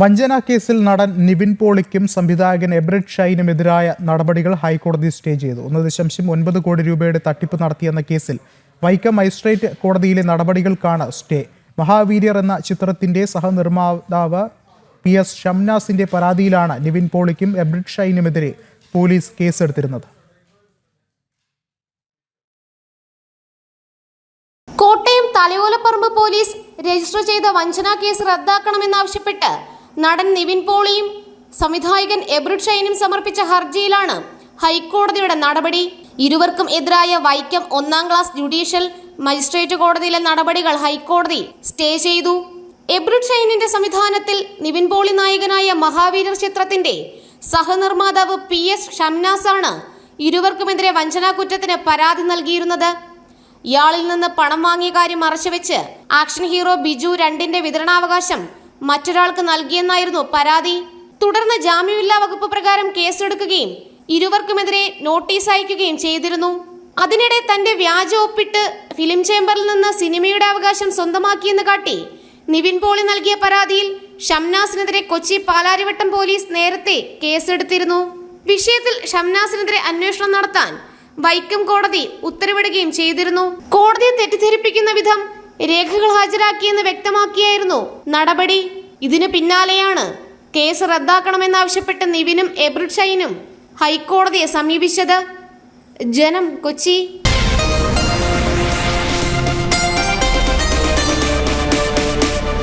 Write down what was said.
വഞ്ചന കേസിൽ നടൻ നിവിൻ പോളിക്കും സംവിധായകൻ എബ്രിഡ് ഷൈനുമെതിരായ നടപടികൾ ഹൈക്കോടതി സ്റ്റേ ചെയ്തു. ഒന്ന് ദശാംശം ഒൻപത് കോടി രൂപയുടെ തട്ടിപ്പ് നടത്തിയെന്ന കേസിൽ വൈക്കം മജിസ്ട്രേറ്റ് കോടതിയിലെ നടപടികൾക്കാണ് സ്റ്റേ. മഹാവീര്യർ എന്ന ചിത്രത്തിന്റെ സഹനിർമ്മാതാവ് പി എസ് ഷംനാസിന്റെ പരാതിയിലാണ് നിവിൻ പോളിക്കും എബ്രിഡ് ഷൈനുമെതിരെ പോലീസ് കേസെടുത്തിരുന്നത്. കോട്ടയം തലയോലപ്പറമ്പ് പോലീസ് രജിസ്റ്റർ ചെയ്ത വഞ്ചനാ കേസ് റദ്ദാക്കണമെന്നാവശ്യപ്പെട്ട് നടൻ നിവിൻ പോളിയും സംവിധായകൻ എബ്രുഡ് ഷൈനും സമർപ്പിച്ച ഹർജിയിലാണ് ഹൈക്കോടതിയുടെ നടപടി. ഇരുവർക്കും എതിരായ വൈക്കം ഒന്നാം ക്ലാസ് ജുഡീഷ്യൽ മജിസ്ട്രേറ്റ് കോടതിയിലെ നടപടികൾ ഹൈക്കോടതി സ്റ്റേ ചെയ്തു. എബ്രുഡ് ഷൈനിന്റെ സംവിധാനത്തിൽ നിവിൻ പോളി നായകനായ മഹാവീരർ ചിത്രത്തിന്റെ സഹനിർമ്മാതാവ് പി എസ് ആണ് ഇരുവർക്കുമെതിരെ വഞ്ചനാ കുറ്റത്തിന് പരാതി നൽകിയിരുന്നത്. ഇയാളിൽ നിന്ന് പണം വാങ്ങിയ കാര്യം മറച്ചുവെച്ച് ആക്ഷൻ ഹീറോ ബിജു രണ്ടിന്റെ വിതരണാവകാശം മറ്റൊരാൾക്ക് നൽകിയെന്നായിരുന്നു പരാതി. തുടർന്ന് ജാമ്യമില്ലാ വകുപ്പ് പ്രകാരം കേസെടുക്കുകയും ഇരുവർക്കുമെതിരെ നോട്ടീസ് അയക്കുകയും ചെയ്തിരുന്നു. അതിനിടെ തന്റെ വ്യാജ ഒപ്പിട്ട് ഫിലിം ചേംബറിൽ നിന്ന് സിനിമയുടെ അവകാശം സ്വന്തമാക്കിയെന്ന് കാട്ടി നിവിൻ പോളി നൽകിയ പരാതിയിൽ ഷംനാസിനെതിരെ കൊച്ചി പാലാരിവട്ടം പോലീസ് നേരത്തെ കേസെടുത്തിരുന്നു. വിഷയത്തിൽ ഷംനാസിനെതിരെ അന്വേഷണം നടത്താൻ വൈക്കം കോടതി ഉത്തരവിടുകയും ചെയ്തിരുന്നു. കോടതിയെ തെറ്റിദ്ധരിപ്പിക്കുന്ന വിധം രേഖകൾ ഹാജരാക്കിയെന്ന് വ്യക്തമാക്കിയായിരുന്നു നടപടി. ഇതിനു പിന്നാലെയാണ് കേസ് റദ്ദാക്കണമെന്നാവശ്യപ്പെട്ട് നിവിനും എബ്രിഡ് ഷൈനും ഹൈക്കോടതിയെ സമീപിച്ചത്. ജനം കൊച്ചി